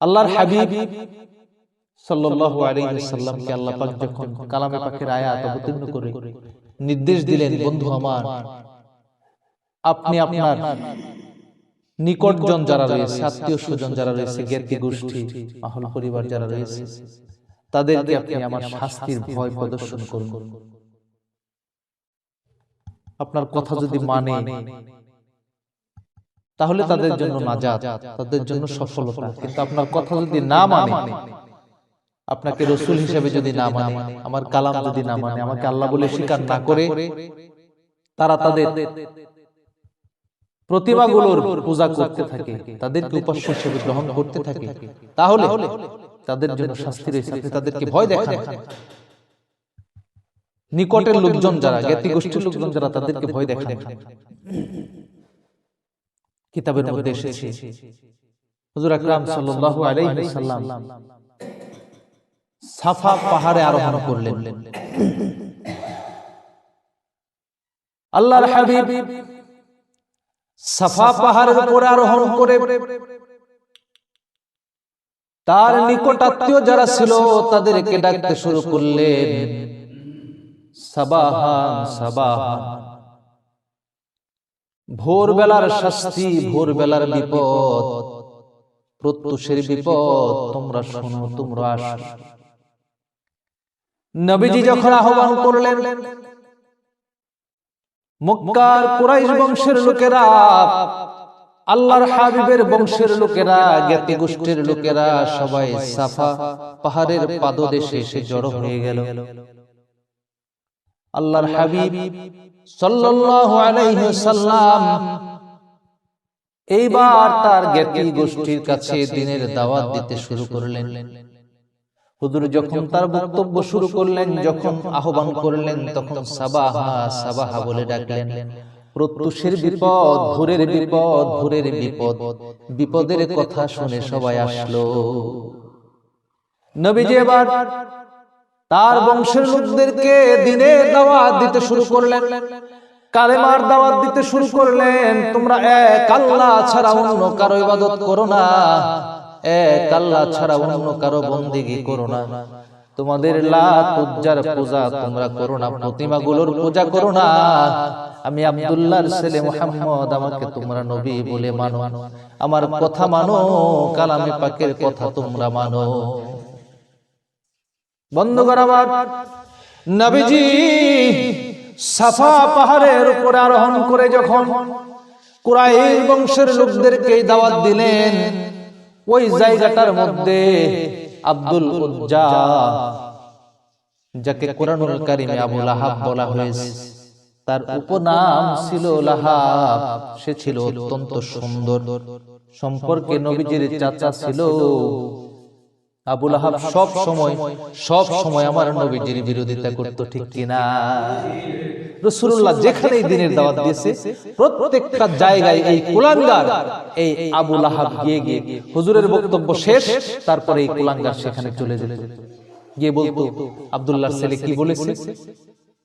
আল্লাহর হাবিব সাল্লাল্লাহু আলাইহি ওয়াসাল্লামকে আল্লাহ পাক যখন কালামে পাকের আয়াত অবতীর্ণ করে নির্দেশ দিলেন বন্ধু আমার আপনি আপনার নিকটজন যারা রয়েছে আত্মীয় স্বজন যারা রয়েছে জ্ঞাতি গোষ্ঠী আহল পরিবার যারা রয়েছে তাদেরকে আপনি আমার শাস্তির ভয় প্রদর্শন করুন। আপনার কথা যদি মানে তাহলে তাদের জন্য নাজাত তাদের জন্য সফলতা। কিন্তু আপনার কথা যদি না মানে আপনাকে রসুল হিসেবে যদি না মানে আমার কালাম যদি না মানে আমাকে আল্লাহ বলে স্বীকার না করে তারা তাদের প্রতিমাগুলোর পূজা করতে থাকে তাদেরকে উপাস্য হিসেবে গ্রহণ করতে থাকে। তাহলে তাদের জন্য শাস্তি রয়েছে তাদেরকে ভয় দেখান। নিকটের লোকজন যারা জ্ঞাতি গোষ্ঠীর লোকজন যারা তাদেরকে ভয় দেখান। কিতাবের মধ্যে এসেছে। হুজুর আকরাম সাল্লাল্লাহু আলাইহি ওয়াসাল্লাম সাফা পাহাড়ে আরোহণ করলেন। আল্লাহর হাবিব সাফা পাহাড়ের উপরে আরোহণ করে তার নিকটাত্মীয় যারা ছিল তাদেরকে ডাকতে শুরু করলেন। সাবাহান সাবাহান। ভোরবেলার শাস্তি ভোরবেলার বিপদ প্রত্যুষের বিপদ তোমরা শোনো তোমরা আসো। নবীজি যখন আহ্বান করলেন মক্কার কুরাইশ বংশের লোকেরা আল্লাহর হাবিবের বংশের লোকেরা জ্ঞাতি গোষ্ঠীর লোকেরা সবাই সাফা পাহাড়ের পাদদেশে এসে জড়ো হয়ে গেল। আল্লাহর হাবিব সাল্লাম এইবার তার জ্ঞাতি গোষ্ঠীর কাছে দিনের দাওয়াত দিতে শুরু করলেন। হুজুর যখন তার বক্তব্য শুরু করলেন, যখন আহ্বান করলেন, তখন সাবাহা সাবাহা বলে ডাকলেন, প্রত্যুষের বিপদ, ভোরের বিপদ ভোরের বিপদ, বিপদের কথা শুনে সবাই আসলো। নবীজি এবার তার বংশের লোকদেরকে দিনের দাওয়াত দিতে শুরু করলেন। কালেমার দাওয়াত দিতে শুরু করলেন। তোমরা এক আল্লাহ ছাড়া অন্য কারও ইবাদত করো না। এক আল্লাহ ছাড়া অন্য কারও বন্দিগি করো না। তোমাদের লাত উজ্জার পূজা তোমরা করো না। প্রতিমাগুলোর পূজা করো না। আমি আব্দুল্লাহর ছেলে মোহাম্মদ, আমাকে তোমরা নবী বলে মানো। আমার কথা মানো, কালামে পাকের কথা তোমরা মানো। বন্ধুগণ আমার। নবীজি সাফা পাহাড়ের উপরে আরোহণ করে যখন কুরাইশ বংশের লোকদেরকে দাওয়াত দিলেন ওই জায়গাটার মধ্যে আব্দুল উজ্জা যাকে কোরআনুল কারিমে আবু লাহাব বলা হয়েছে। তার উপনাম ছিল লাহাব। সে ছিল অত্যন্ত সুন্দর। সম্পর্কে নবীজির চাচা ছিল আবুল আহাব সব সময় সব সময় আমার নবীজির বিরোধিতা করতো ঠিক কিনা রসুল্লাহ যেখানেই দিনের দাওয়াত দিয়েছে প্রত্যেকটা জায়গায় এই কুলাঙ্গার এই আবুল আহাব গিয়ে গিয়ে হুজুরের বক্তব্য শেষ তারপরে এই কুলাঙ্গার সেখানে চলে যেত। গিয়ে বলতো আবদুল্লাহ ছেলে কি বলেছে?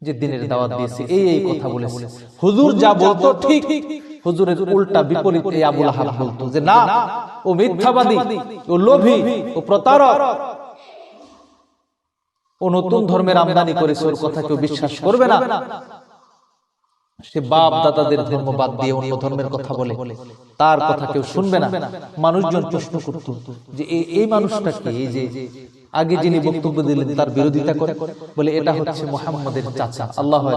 যে দিনের দাওয়াত দিয়েছে এই এই কথা বলেছে। হুজুর যা বলতো ঠিক হুজুরের উল্টা বিপরীত এই আবুল আহাব বলতো যে না ও মিথ্যাবাদী ও লোভী ও প্রতারক। ও নতুন ধর্মের আমদানি করেছে ওর কথা কেউ বিশ্বাস করবে না। সে বাপ দাদাদের ধর্ম বাদ দিয়ে অন্য ধর্মের কথা বলে। তার কথা কেউ শুনবে না? মানুষজন প্রশ্ন করত যে এই- মানুষটাকে এই যে আগে যিনি বক্তব্য দিলেন তার বিরোধিতা করে। বলে এটা হচ্ছে মোহাম্মদের চাচা। আল্লাহ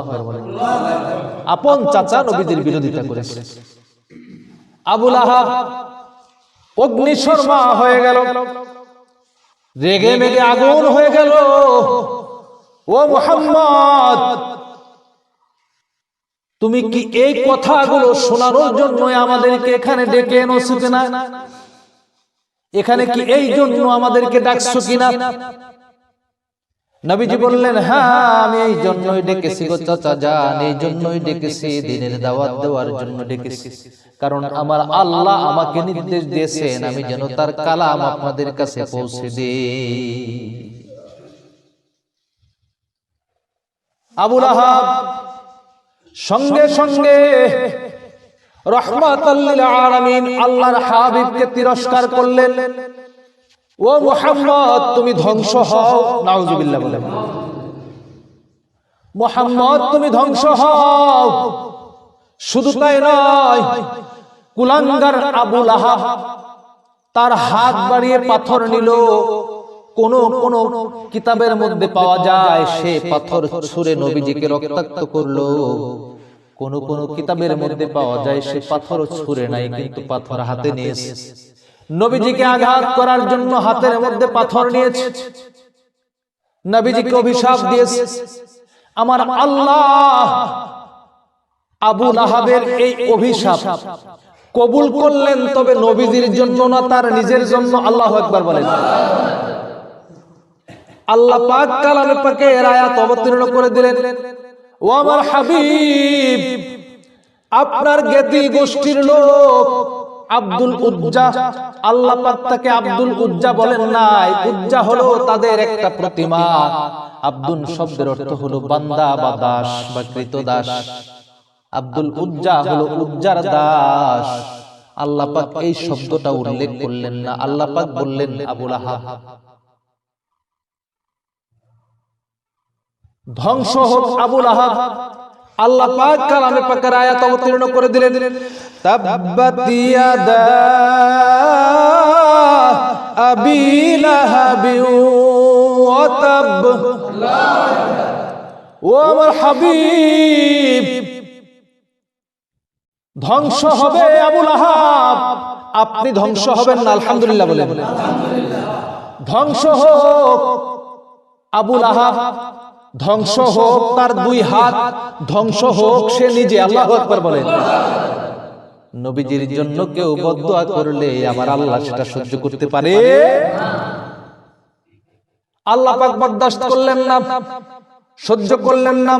আপন চাচা নবীদের বিরোধিতা করেছে। আবুল আহাব অগ্নিশর্মা হয়ে গেল। রেগে মেগে আগুন হয়ে গেল। ও মোহাম্মদ। তুমি কি এই কথাগুলো শোনানোর জন্য আমাদেরকে এখানে ডেকে এনেছো কিনা? এখানে কি এই জন্য আমাদেরকে ডাকছো কিনা? নবীজি বললেন হ্যাঁ আমি এই জন্যই ডেকেছি গো চাচা যান এই জন্যই ডেকেছি দিনের দাওয়াত দেওয়ার জন্য ডেকেছি। কারণ আমার আল্লাহ আমাকে নির্দেশ দিয়েছেন আমি যেন তার কালাম আপনাদের কাছে পৌঁছে দিই। আবুল আহাব সঙ্গে সঙ্গে আল্লাহর তিরস্কার করলেন। ও তুমি ধ্বংস বলে। তুমি ধ্বংস হও। শুধু তাই নয়, কুলাঙ্গার আবুল আহাব তার হাত বাড়িয়ে পাথর নিল। কোন কোন কিতাবের মধ্যে পাওয়া যায় সে পাথর ছুঁড়ে নবীজিকে রক্তাক্ত করল। কোন কোন কিতাবের মধ্যে পাওয়া যায় সে পাথর ছুঁড়ে নাই কিন্তু পাথর হাতে নিয়েছে। নবীজিকে আঘাত করার জন্য হাতের মধ্যে পাথর নিয়েছে। নবীজিকে অভিশাপ দিয়েছে। আমার আল্লাহ আবু লাহাবের এই অভিশাপ। কবুল করলেন তবে নবীজির জন্য না তার নিজের জন্য। আল্লাহ একবার বলেন। আল্লাহ পাক কালামে পাকে এর আয়াত অবতীর্ণ করে দিলেন। ও আমার হাবিব, আপনার জ্ঞাতি গোষ্ঠীর লোক আব্দুল উজ্জা, আল্লাহ পাক তাকে আব্দুল উজ্জা বলেন নাই। উজ্জা হলো তাদের একটা প্রতিমা। আব্দুল শব্দের অর্থ হলো বান্দা বা দাস বা কৃতদাস আব্দুল উজ্জা হলো উজ্জার দাস। আল্লাহ পাক এই শব্দটা উল্লেখ করলেন না। আল্লাহ পাক বললেন, আবুল আহাব ধ্বংস হোক আবুল আহাব। আল্লাহ পাক কালামে পাকের আয়াত অবতীর্ণ করে দিলেন। ও আমার ধ্বংস হবে আবুল আহাব। আপনি ধ্বংস হবেন না, আলহামদুলিল্লাহ বলে ধ্বংস হোক আবুল আহাব। ধ্বংস হোক তার দুই হাত ধ্বংস হোক সে নিজে আল্লাহ আকবার বলেন। নবীজির জন্য কেউ বদুয়া করলে আমার আল্লাহ সেটা সহ্য করতে পারে। আল্লাহ পাক বরদাস্ত করলেন না। সহ্য করলেন না।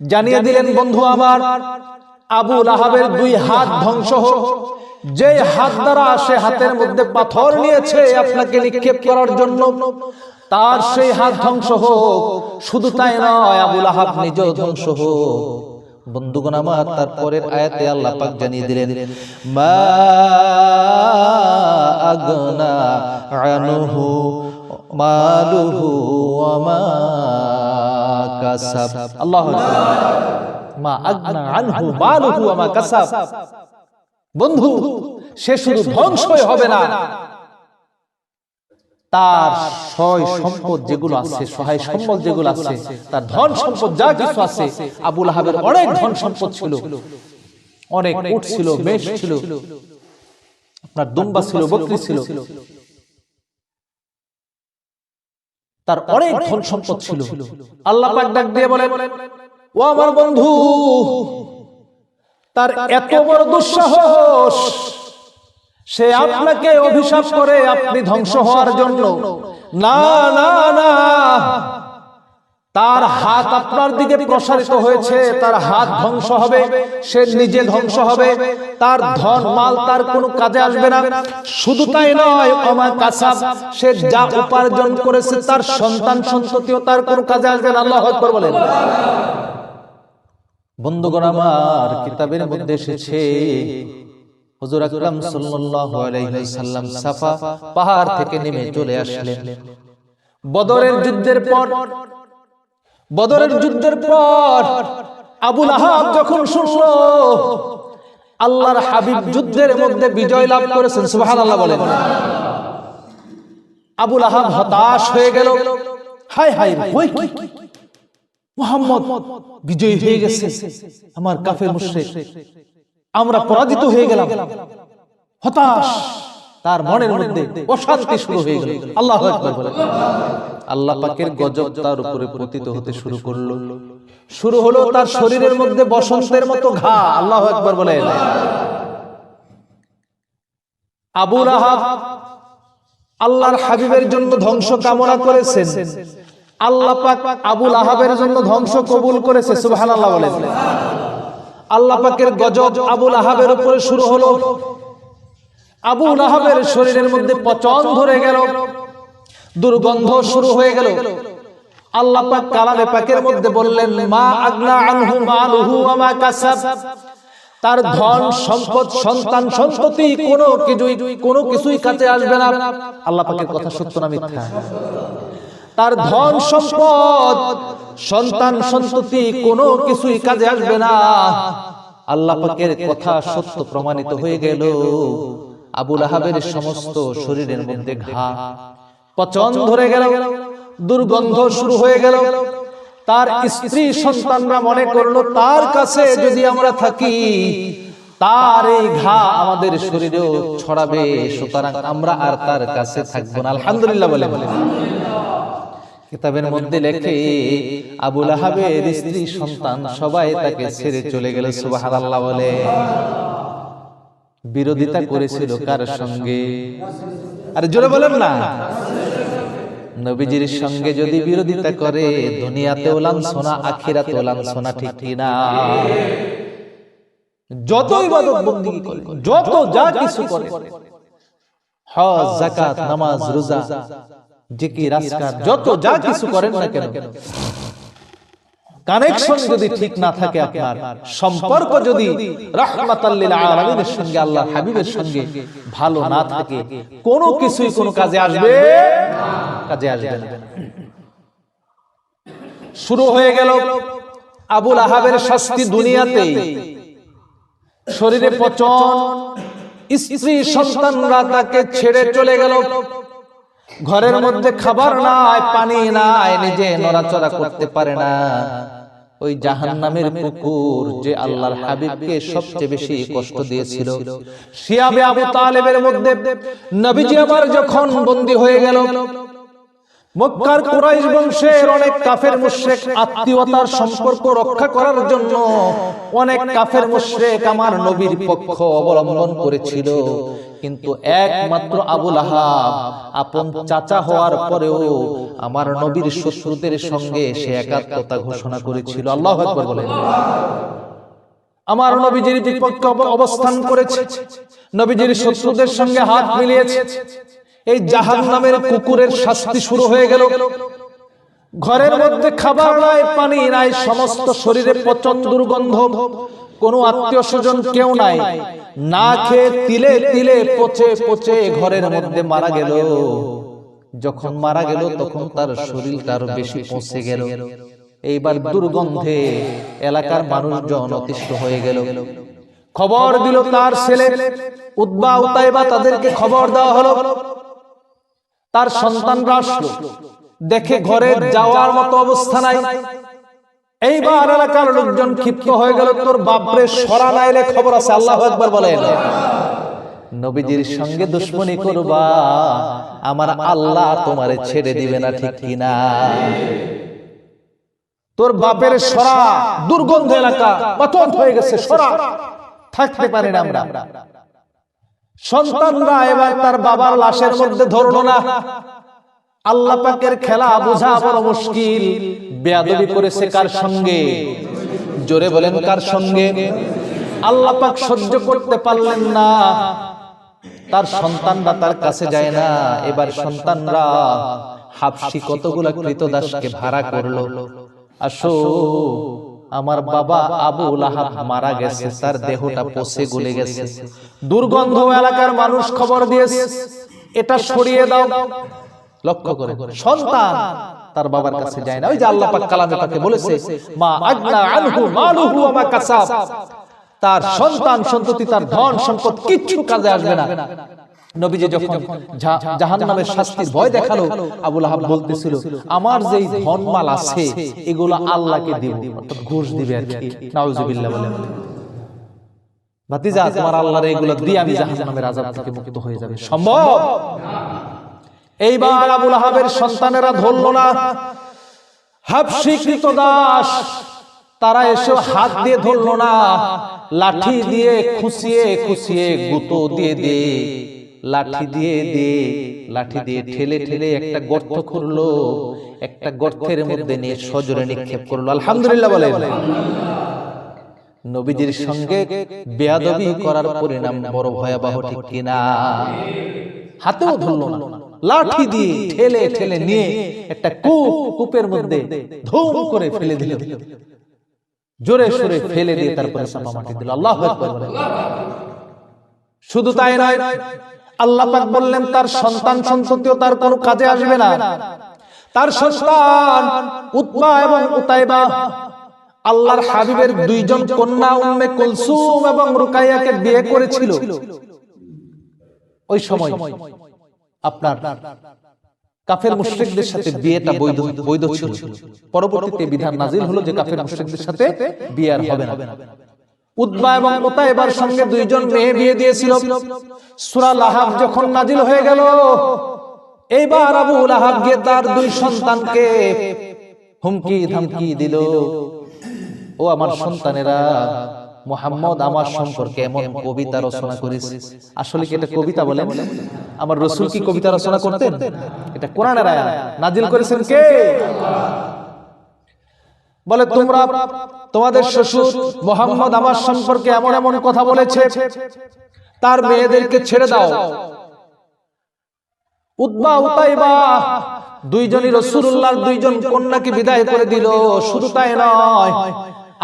জানিয়ে দিলেন বন্ধু আমার আবু রাহাবের দুই হাত ধ্বংস হোক। যে হাত দ্বারা সে হাতের মধ্যে পাথর নিয়েছে আপনাকে নিক্ষেপ করার জন্য তার সেই হাত ধ্বংস হোক শুধু তাই নয় আবুল আহাব নিজেও ধ্বংস হোক। বন্ধুগণ আমার তারপরের আয়াতে আল্লাহ পাক জানিয়ে দিলেন মা আগনা আনহু মালুহু ওয়া মা কাসাব। আল্লাহু মা আগনা আনহু মালুহু ওয়া মা কাসাব। বন্ধু সে শুধু ধ্বংসই হবে না। তার সয় সম্পদ যেগুলো আছে সহায় সম্পদ যেগুলো আছে তার ধন সম্পদ যা কিছু আছে আবুল আহাবের অনেক ধন সম্পদ ছিল অনেক উট ছিল মেষ ছিল আপনার দুম্বা ছিল বকরি ছিল তার অনেক ধন সম্পদ ছিল। আল্লাহ পাক ডাক দিয়ে বলে ও আমার বন্ধু তার এত বড় দুঃসাহস সে আপনাকে অভিশাপ করে আপনি ধ্বংস হওয়ার জন্য। না না না। তার হাত আপনার দিকে প্রসারিত হয়েছে, তার হাত ধ্বংস হবে, সে নিজে ধ্বংস হবে, তার ধন, মাল, তার কোনো কাজে আসবে না। শুধু তাই নয় সে যা উপার্জন করেছে, তার সন্তান সন্ততিও তার কোনো কাজে আসবে না। আল্লাহ আকবার বলেন। বন্ধুগণ, আমার কিতাবের মধ্যে এসেছে হুজুর আকরাম সাল্লাল্লাহু আলাইহি সাল্লাম সাফা পাহাড় থেকে নেমে চলে আসলেন। বদরের যুদ্ধের পর বদরের যুদ্ধের পর আবুল আহাব যখন শুনল আল্লাহর হাবিব যুদ্ধের মধ্যে বিজয় লাভ করেছেন সুবহানাল্লাহ বলেন। আবুল আহাব হতাশ হয়ে গেল। হায় হায় কই কি? মুহাম্মদ বিজয়ী হয়ে গেছে। আমার কাফের মুশরিক। আমরা পরাজিত হয়ে গেলাম। হতাশ। তার মনের মধ্যে অশান্তি শুরু হয়ে গেল। আল্লাহ আল্লাহ পাকের গজব তার উপরে পতিত হতে শুরু করল। শুরু হলো তার শরীরের মধ্যে বসন্তের মতো ঘা। আল্লাহ আকবার বলে। আবু রাহাব আল্লাহর হাবিবের জন্য ধ্বংস কামনা করেছেন। আল্লাহ পাক আবুল আহাবের জন্য ধ্বংস কবুল করেছে। সুবহানাল্লাহ বলেন। আল্লাহ পাকের গজব আবুল আহাবের উপরে শুরু হলো। আবুল আহাবের শরীরের মধ্যে পচন ধরে গেল। দুর্গন্ধ শুরু হয়ে গেল। আল্লাহ পাক কালামে পাকের মধ্যে বললেন মা আগনা আনহু মালুহু ওয়া মা কাসাব। তার ধন সম্পদ সন্তান সন্ততি কোনো কিছুই কোনো কিছুই কাছে আসবে না। আল্লাহ পাকের কথা সত্য না মিথ্যা। তার ধন সম্পদ সন্তান সন্ততি কোনো কিছুই কাজে আসবে না। আল্লাহ পাকের কথা সত্য প্রমাণিত হয়ে গেল। আবুল আহাবের সমস্ত শরীরের মধ্যে ঘা। পচন ধরে গেল। দুর্গন্ধ শুরু হয়ে গেল। তার স্ত্রী সন্তানরা মনে করল তার কাছে যদি আমরা থাকি তার এই ঘা আমাদের শরীরেও ছড়াবে। সুতরাং আমরা আর তার কাছে থাকব না। আলহামদুলিল্লাহ বলে। বলে। কিতাবের মধ্যে লেখে আবুল আহাবের স্ত্রী সন্তান সবাই তাকে ছেড়ে চলে গেল সুবহানাল্লাহ বলে। বিরোধিতা করেছিল কার সঙ্গে? আর জোরে বলেন না। নবীজির সঙ্গে যদি বিরোধিতা করে দুনিয়াতে ওলান সোনা আখিরাতে ওলান সোনা ঠিক কিনা? যত ইবাদত বন্দিগি করে যত যা কিছু করে হজ যাকাত নামাজ রোজা। যত যা কিছু করেন না কেন? কানেকশন যদি ঠিক না থাকে আপনার সম্পর্ক যদি রাহমাতাল্লিল আলামিনের সঙ্গে হাবিবের সঙ্গে ভালো না থাকে কোনো কিছুই কোনো কাজে আসবে কাজে আসবে না। শুরু হয়ে গেল আবুল আহাবের শাস্তি দুনিয়াতে শরীরে পচন স্ত্রী সন্তানরা তাকে ছেড়ে চলে গেল। ঘরের মধ্যে খাবার নাই পানি নাই নিজে নড়াচড়া করতে পারে না। ওই জাহান নামের কুকুর যে আল্লাহর হাবিবকে সবচেয়ে বেশি কষ্ট দিয়েছিল শিয়াবে আবু তালেবের মধ্যে নবীজি আমার যখন বন্দী হয়ে গেল মক্কার কুরাইশ বংশের অনেক কাফের মুশরিক আত্মীয়তার সম্পর্ক রক্ষা করার জন্য অনেক কাফের মুশরিক আমার নবীর পক্ষ অবলম্বন করেছিল। কিন্তু একমাত্র আবুল আহাব আপন চাচা হওয়ার পরেও আমার নবীর শত্রুদের সঙ্গে সে একাত্মতা ঘোষণা করেছিল। আল্লাহ আকবার বলেন। আমার নবীজির বিপক্ষে অবস্থান করেছে। নবীজির শত্রুদের সঙ্গে হাত মিলিয়েছে। এই জাহান নামের কুকুরের শাস্তি শুরু হয়ে গেল। ঘরের মধ্যে খাবার নাই পানি নাই সমস্ত শরীরে পচন দুর্গন্ধ। কোনো আত্মীয় স্বজন কেউ নাই। না খেয়ে তিলে তিলে পচে পচে ঘরের মধ্যে মারা গেল। যখন মারা গেল তখন তার শরীরটা আরও বেশি পচে গেল। এইবার দুর্গন্ধে এলাকার মানুষজন অতিষ্ঠ হয়ে গেল। খবর দিল তার ছেলে উদ্বা উতাইবা তাদেরকে খবর দেওয়া হলো। তার সন্তানরা আসলো। দেখে ঘরে যাওয়ার মতো অবস্থা নাই। এইবার এলাকার লোকজন ক্ষিপ্ত হয়ে গেল, তোর বাপরে সরা নাইলে খবর আছে, আল্লাহ একবার বলেন। নবীজির সঙ্গে দুশ্মনী করবা, আমার আল্লাহ তোমারে ছেড়ে দিবে না, ঠিক কিনা? তোর বাপের সরা দুর্গন্ধ এলাকা হয়ে গেছে, সরা। থাকতে পারি না আমরা। সন্তানরা এবার তার বাবার লাশের মধ্যে ধরলো না। আল্লাহ পাকের খেলা বোঝা বড় মুশকিল। বেয়াদবি করেছে কার সঙ্গে? জোরে বলেন কার সঙ্গে? আল্লাহ পাক সহ্য করতে পারলেন না। তার সন্তানরা তার কাছে যায় না। এবার সন্তানরা হাফসি কতগুলা কৃতদাসকে ভাড়া করল? আসো। আমার বাবা আবু লাহাব মারা গেছে তার দেহটা পচে গলে গেছে। দুর্গন্ধ এলাকার মানুষ খবর দিয়েছে এটা সরিয়ে দাও। লক্ষ্য করে। সন্তান তার বাবার কাছে যায় না। ওই যে আল্লাহ পাক কালামে তাকে বলেছে মা আগনা আনহু মালুহু ওয়া মা কাসাব। তার সন্তান সন্ততি তার ধন সম্পদ কিচ্ছু কাজে আসবে না। নবীজি যখন জাহান নামের শাস্তির ভয় দেখাল আবুল আহাব বলতেছিল আমার যেই ধনমাল আছে এগুলো আল্লাহকে দিব। অর্থাৎ ঘুষ দিবে আর কি। নাউজুবিল্লাহ বলে। ভাতিজা তোমার আল্লাহর এগুলো দিয়ে আমি জাহান নামের থেকে মুক্ত হয়ে যাবে। সম্ভব? এইবার আবুল আহাবের সন্তানেরা ধরল না। কৃতদাস তারা এসে হাত দিয়ে ধরলো না। লাঠি দিয়ে খুশিয়ে খুশিয়ে গুতো দিয়ে দে। লাঠি দিয়ে দে লাঠি দিয়ে ঠেলে ঠেলে একটা গর্ত করল। একটা গর্তের মধ্যে নিয়ে সজোরে নিক্ষেপ করল। আলহামদুলিল্লাহ বলে নবীজির সঙ্গে বেয়াদবি করার পরিণাম বড় ভয়াবহ ঠিক কিনা। হাতেও ধরলো না। লাঠি দিয়ে ঠেলে ঠেলে নিয়ে একটা কূপ কূপের মধ্যে ধুম করে ফেলে দিল। জোরে সোরে ফেলে দিয়ে তারপরে চাপা মাটি দিল। আল্লাহ। শুধু তাই নয় আল্লাহ পাক বললেন, তার সন্তান সন্ততিও তার কোনো কাজে আসবে না। তার সন্তান উতবা এবং উতাইবা, আল্লাহর হাবিবের দুইজন কন্যা উম্মে কুলসুম এবং রুকাইয়াকে বিয়ে করেছিল। ওই সময় আপনার কাফের মুশরিকদের সাথে বিয়েটা বৈধ বৈধ ছিল। পরবর্তীতে বিধান নাজিল হলো যে কাফের মুশরিকদের সাথে বিয়ে আর হবে না। উদ্বা এবং উতাইবার সঙ্গে দুইজন মেয়ে বিয়ে দিয়েছিল। সূরা লাহাব যখন নাজিল হয়ে গেল, এইবার আবু লাহাব গিয়ে তার দুই সন্তানকে হুমকি ধামকি দিল। ও আমার সন্তানেরা, মোহাম্মদ আমার সম্পর্কে এমন কবিতা রচনা করেছে আসলে কি এটা কবিতা বলেন? আমার রসুল কি কবিতা রচনা করতেন? এটা কোরআনের আয়াত। নাজিল করেছেন কে? বলে, তোমরা তোমাদের শ্বশুর মোহাম্মদ আমার সম্পর্কে এমন এমন কথা বলেছে তার মেয়েদেরকে ছেড়ে দাও। উদ্বা উতাইবা দুইজনই রসুল্লাহর দুইজন কন্যাকে বিদায় করে দিল। শুধু তাই নয়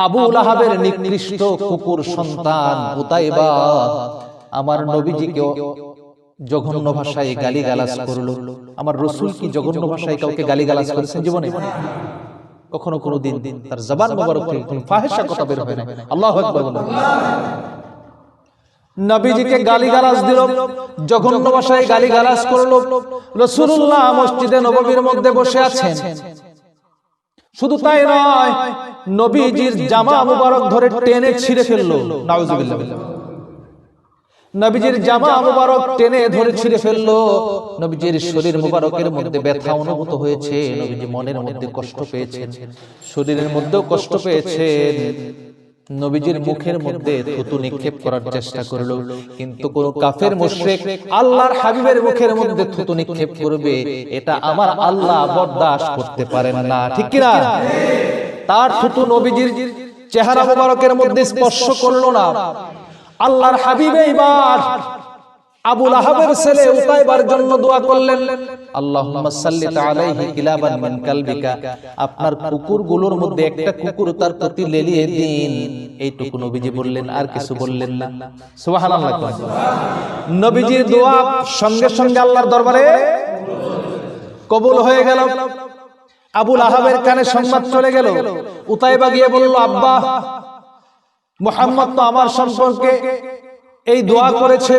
আবু লাহাবের নিকৃষ্ট কুকুর সন্তান উতাইবা। আমার নবীজিকে জঘন্য ভাষায় গালি গালাজ করল। আমার রসুল কি জঘন্য ভাষায় কাউকে গালি গালাজ করেছেন জীবনে? কখনো কোনো দিন তার জবান মোবারক থেকে কোনো ফাহেসা কথা বের হয় না। আল্লাহ আকবার বলেন। নবীজিকে গালি গালাজ দিল। জঘন্য ভাষায় করল মসজিদে নববীর মধ্যে বসে আছেন। শুধু তাই নয় নবীজির জামা মুবারক ধরে টেনে ছিঁড়ে ফেলল। নাউজুবিল্লাহ। নবীজির জামা মুবারক টেনে ধরে ছিঁড়ে ফেলল। নবীজির শরীর মুবারকের মধ্যে ব্যথা অনুভূত হয়েছে। নবীজি মনের মধ্যে কষ্ট পেয়েছেন। শরীরের মধ্যেও কষ্ট পেয়েছেন। নবীজির মুখের মধ্যে থুতু নিক্ষেপ করার চেষ্টা করল। কিন্তু কোন কাফের মুশরিক আল্লাহর হাবিবের মুখের মধ্যে থুতু নিক্ষেপ করবে। এটা আমার আল্লাহ বরদাস্ত করতে পারেন না। ঠিক কি না তার থুতু নবীজির চেহারা মুবারকের মধ্যে স্পর্শ করল না আল্লাহর হাবিব এইবার আবুল আহাবের ছেলে উতাইবার জন্য দোয়া করলেন। আল্লাহুম্মা সাল্লিত আলাইহি কিলাবান মিন কালবিকা। আপনার কুকুরগুলোর মধ্যে একটা কুকুর তার প্রতি লেলিয়ে দিন। এইটুকু নবীজি বললেন, আর কিছু বললেন না। সুবহানাল্লাহ নবীজির দোয়া সঙ্গে সঙ্গে আল্লাহর দরবারে কবুল হয়ে গেল। আবুল আহাবের কানে সংবাদ চলে গেল। উতাইবা গিয়ে বলল, আব্বা মোহাম্মদ তো আমার সম্পর্কে এই দোয়া করেছে।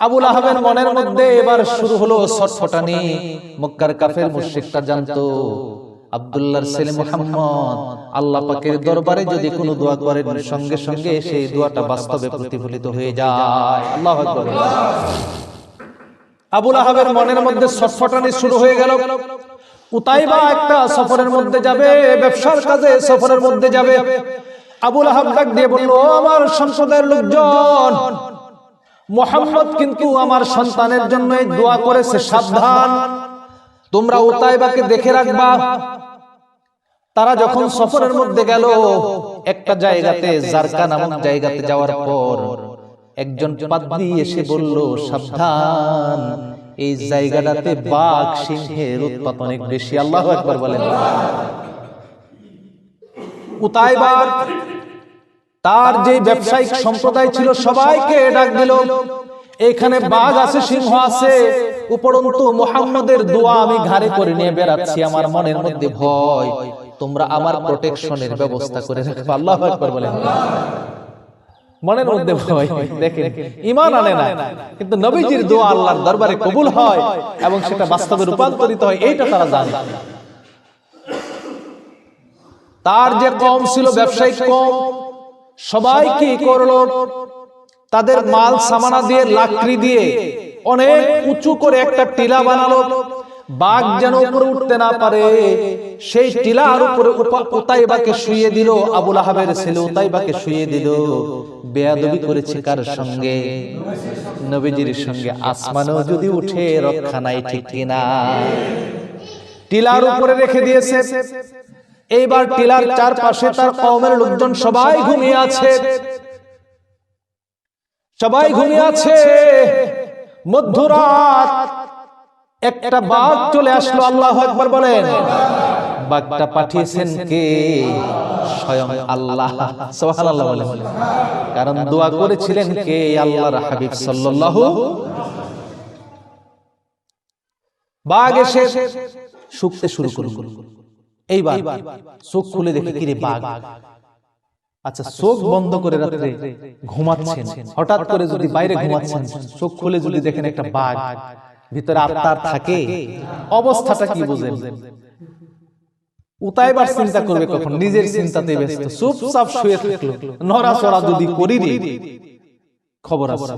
আবুল আহমের মনের মধ্যে এবার শুরু হলো ছটফটানি। মক্কার কাফের মুশরিকটা জানতো আব্দুল্লাহর ছেলে মুহাম্মদ আল্লাহ পাকের দরবারে যদি কোনো দোয়া সঙ্গে সঙ্গে সেই দোয়াটা বাস্তবে প্রতিফলিত হয়ে যায়। আল্লাহু আবুল আহাবের মনের মধ্যে ছটফটানি শুরু হয়ে গেল। উতাইবা একটা সফরের মধ্যে যাবে, ব্যবসার কাজে সফরের মধ্যে যাবে। আবুল আহাব ডাক দিয়ে বলল, "ও আমার সম্প্রদায়ের লোকজন, মোহাম্মদ কিন্তু আমার সন্তানের জন্য দোয়া করেছে, সাবধান। তোমরা উতাইবাকে দেখে রাখবা। তারা যখন সফরের মধ্যে গেল, একটা জায়গাতে জারকা নামক জায়গাতে যাওয়ার পর একজন এসে বলল, সাবধান এই জায়গাটাতে বাঘ সিংহের উৎপাত অনেক বেশি। আল্লাহ একবার বলেন। উতাইবার তার যে ব্যবসায়িক সম্প্রদায় ছিল সবাইকে ডাক দিল। এখানে বাঘ আছে সিংহ আছে। উপরন্তু মোহাম্মদের দোয়া আমি ঘাড়ে করে নিয়ে বেড়াচ্ছি আমার মনের মধ্যে ভয়। তোমরা আমার প্রোটেকশনের ব্যবস্থা করে রাখবে আল্লাহ একবার বলেন। মনের মধ্যে ভয়। দেখেন ইমান আনে না। কিন্তু নবীজির দোয়া আল্লাহর দরবারে কবুল হয় এবং সেটা বাস্তবে রূপান্তরিত হয় এইটা তারা জানে। তার যে কম ছিল ব্যবসায়িক কম সবাই কি করল? তাদের মাল সামানা দিয়ে লাকড়ি দিয়ে অনেক উঁচু করে একটা টিলা বানালো। বাঘ যেন উপরে উঠতে না পারে, সেই টিলার উপরে উপা- উতাইবাকে শুয়ে দিল আবুল আহাবের ছেলে, উতাইবাকে শুয়ে দিল। বেয়াদবি করেছে কার সঙ্গে? নবীজির সঙ্গে। আসমানও যদি উঠে, রক্ষা নাই ঠিক কিনা? টিলার উপরে রেখে দিয়েছে। এইবার টিলার চারপাশে তার কওমের লোকজন সবাই ঘুমিয়ে আছে। সবাই ঘুমিয়ে আছে। মধ্যরাত একটা বাঘ চলে আসলো, আল্লাহ একবার বলেন। বাঘটা পাঠিয়েছেন কে? স্বয়ং আল্লাহ, সুবহানাল্লাহ বলেন। কারণ দোয়া করেছিলেন কে? আল্লাহর হাবিব সাল্লাল্লাহু বাঘ এসে শুকতে শুরু করল। এইবার চোখ খুলে দেখে, কিরে বাঘ আচ্ছা চোখ বন্ধ করে রাত্রে ঘুমাচ্ছেন? হঠাৎ করে যদি বাইরে ঘুমাচ্ছেন, চোখ খুলে যদি দেখেন একটা বাঘ ভিতরে আত্মার থাকে অবস্থাটা কি বুঝেন? উতাইবার চিন্তা করবে কখন? নিজের চিন্তাতে ব্যস্ত। চুপচাপ শুয়ে থাকল। নড়াচড়া যদি করি খবর আছে।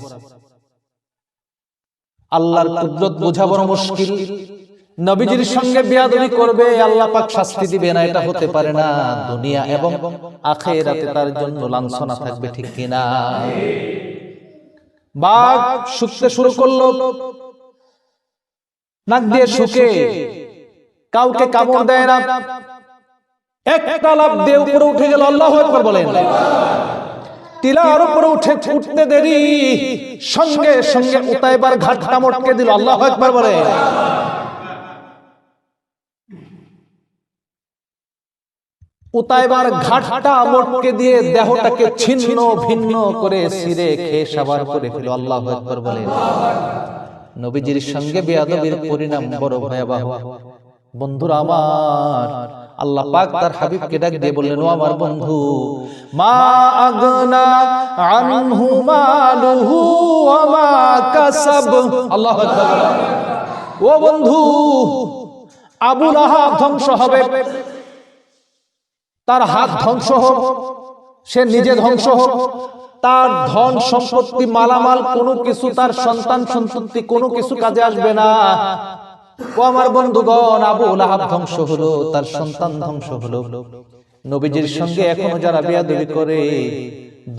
আল্লাহর কুদরত বোঝা বড় মুশকিল। নবীজির সঙ্গে বিয়াদবি করবে আল্লাহ পাক শাস্তি দিবে না এটা হতে পারে না। দুনিয়া এবং আখেরাতে তার জন্য লাঞ্ছনা থাকবে ঠিক কিনা? বাঘ শুকতে শুরু করল। নাক দিয়ে শুকে। কাউকে কামড় দেয় না। একটা লাভ দিয়ে উপরে উঠে গেল আল্লাহ একবার বলেন। টিলার উপরে উঠে উঠতে দেরি। সঙ্গে সঙ্গে উতাইবার ঘাটটা মটকে দিল আল্লাহ একবার বলে উতাইবার ঘাটটা মটকে দিয়ে দেহটাকে ছিন্ন ভিন্ন করে সিরে খেয়ে সাবার করে ফেল আল্লাহ একবার বলে নবীজির সঙ্গে বেয়াদবির পরিণাম বড় ভয়াবহ। বন্ধুরা আমার আল্লাহ পাক তার হাবিবকে ডাক দিয়ে বললেন ও আমার বন্ধু মা আগনা আনহু মালুহু ওয়া মা কাসাব। আল্লাহু আকবার। ও বন্ধু আবু লাহাব ধ্বংস হবে। তার হাত ধ্বংস হোক সে নিজে ধ্বংস হোক। তার ধন সম্পত্তি মালামাল কোনো কিছু তার সন্তান সন্ততি কোনো কিছু কাজে আসবে না। ও আমার বন্ধুগণ আবু লাহাব ধ্বংস হলো তার সন্তান ধ্বংস হলো। নবীজির সঙ্গে এখনও যারা বেয়াদবি করে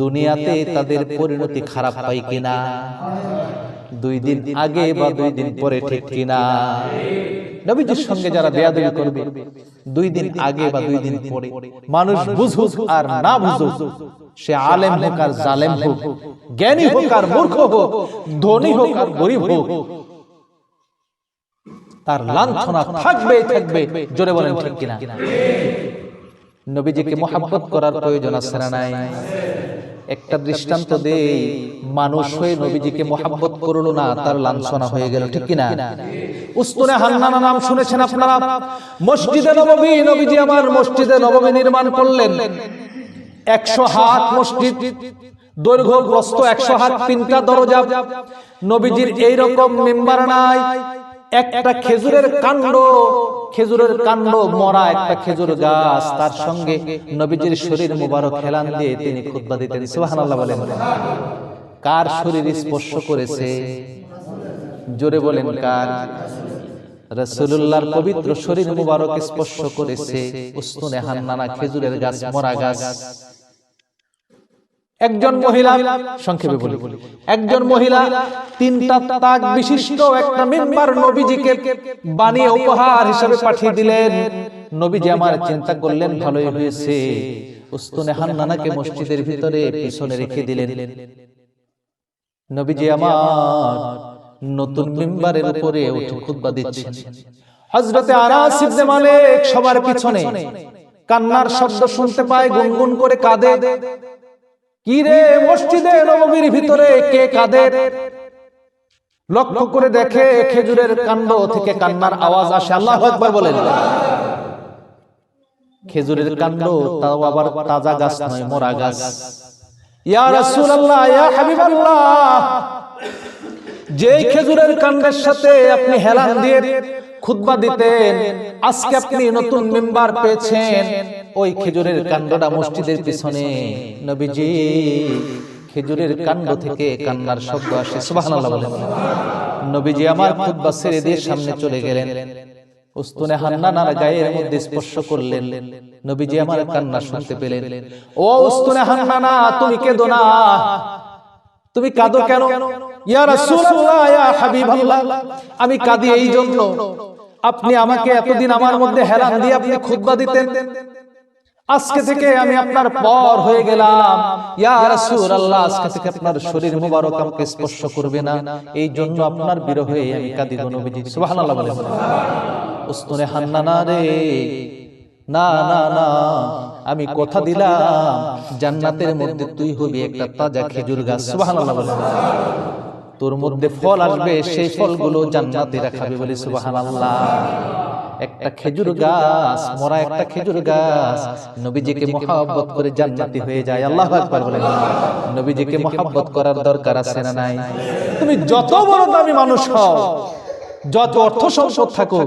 দুনিয়াতে তাদের পরিণতি খারাপ পাই কিনা? দুই দিন আগে বা দুই দিন পরে ঠিক কিনা? নবীজির সঙ্গে যারা বেয়াদবি করবে দুই দিন আগে বা দুই দিন পরে মানুষ বুঝুক আর না বুঝুক সে আলেম হোক আর জালেম হোক জ্ঞানী হোক আর মূর্খ হোক ধনী হোক আর গরিব হোক তার লাঞ্ছনা থাকবে থাকবে জোরে বলেন ঠিক কিনা? নবীজিকে মোহাব্বত করার প্রয়োজন আছে না নাই? একটা দৃষ্টান্ত দেই মানুষ হয়ে নবীজিকে মোহাব্বত করল না তার লাঞ্ছনা হয়ে গেল ঠিক কিনা? উস্তুনে হান্নানা নাম শুনেছেন আপনারা? মসজিদে নববী নবীজি আমার মসজিদে নববী নির্মাণ করলেন। একশো হাত মসজিদ দৈর্ঘ্য গ্রস্ত একশো হাত তিনটা দরজা। নবীজির এইরকম মেম্বার নাই। একটা খেজুরের কাণ্ড খেজুরের কাণ্ড মরা একটা খেজুর গাছ, তার সঙ্গে নবীজির শরীর মুবারক খেলান দিয়ে তিনি খুতবা দিতেন। সুবহানাল্লাহ বলেন কার শরীর স্পর্শ করেছে? জোরে বলেন, কার? রাসূলুল্লাহর পবিত্র শরীর মুবারক স্পর্শ করেছে উস্তুনে হান্নানা খেজুরের গাছ, মরা গাছ। একজন মহিলা সংক্ষেপে বলি। একজন মহিলা তিনটা তাক বিশিষ্ট একটা মেম্বার নবীজিকে বানিয়ে উপহার হিসেবে পাঠিয়ে দিলেন। নবীজি আমার চিন্তা করলেন ভালোই হয়েছে। উস্তুনে হান্নানাকে মসজিদের ভিতরে পিছনে রেখে দিলেন। নবীজি আমার নতুন মেম্বারের উপরে উঠে খুতবা দিচ্ছেন। হযরতে আনাস ইবনে মালিক সবার পিছনে কান্নার শব্দ শুনতে পায় গুনগুন করে কাঁদে। কি রে মসজিদে নববীর ভিতরে কে কাদের লক্ষ্য করে দেখে খেজুরের কাণ্ড থেকে কান্নার আওয়াজ আসে। আল্লাহ একবার বলেন। খেজুরের কাণ্ড তাও আবার তাজা গাছ নয় মোরা গাছ। ইয়া রাসূলুল্লাহ ইয়া হাবিবাল্লাহ। যেই খেজুরের কাণ্ডের সাথে আপনি হেলান দিয়ে খুতবা দিতেন আজকে আপনি নতুন মেম্বার পেয়েছেন। ওই খেজুরের কাণ্ডটা মসজিদের পিছনে। নবীজি খেজুরের কাণ্ড থেকে কান্নার শব্দ আসে। সুবহানাল্লাহ বলেন। নবীজি আমার খুতবা ছেড়ে দিয়ে সামনে চলে গেলেন। উস্তুনে হান্নানার গায়ের মধ্যে স্পর্শ করলেন। নবীজি আমার কান্না শুনতে পেলেন। ও উস্তুনে হান্নানা তুমি কেঁদো না। তুমি কাঁদো কেন? ইয়া রাসূলুল্লাহ ইয়া হাবিবাল্লাহ। আমি কাঁদি এই জন্য। আপনি আমাকে এতদিন আমার মধ্যে হেলান দিয়ে আপনি খুতবা দিতেন। আজকে থেকে আমি আপনার পর হয়ে গেলাম। ইয়া রাসূলুল্লাহ আজকে থেকে আপনার শরীর মুবারক আমাকে স্পর্শ করবে না। এই জন্য আপনার বিরহে আমি কাঁদি নবীজি সুবহানাল্লাহ বলে উস্তুনে হান্নানা রে। না না না আমি কথা দিলাম। জান্নাতের মধ্যে তুই হবি একটা তাজা খেজুর গাছ। সুবহানাল্লাহ বলে তোর মধ্যে ফল আসবে সেই ফলগুলো জান্নাতীরা খাবে বলে সুবহানাল্লাহ। একটা খেজুর গাছ মরা একটা খেজুর গাছ। নবীজিকে মহাব্বত করে জান্নাতি হয়ে যায়। আল্লাহ আকবার বলে নবীজিকে মহাব্বত করার দরকার আছে না নাই। তুমি যত বড় দামি মানুষ হও যত অর্থ সম্পদ থাকো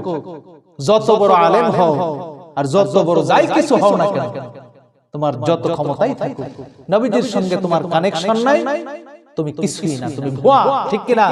যত বড় আলেম হও আর যত বড় যাই কিছু হও না কেন তোমার যত ক্ষমতাই থাকুক নবীজির সঙ্গে তোমার কানেকশন নাই তুমি কিছুই না তুমি ভুয়া ঠিক কিনা?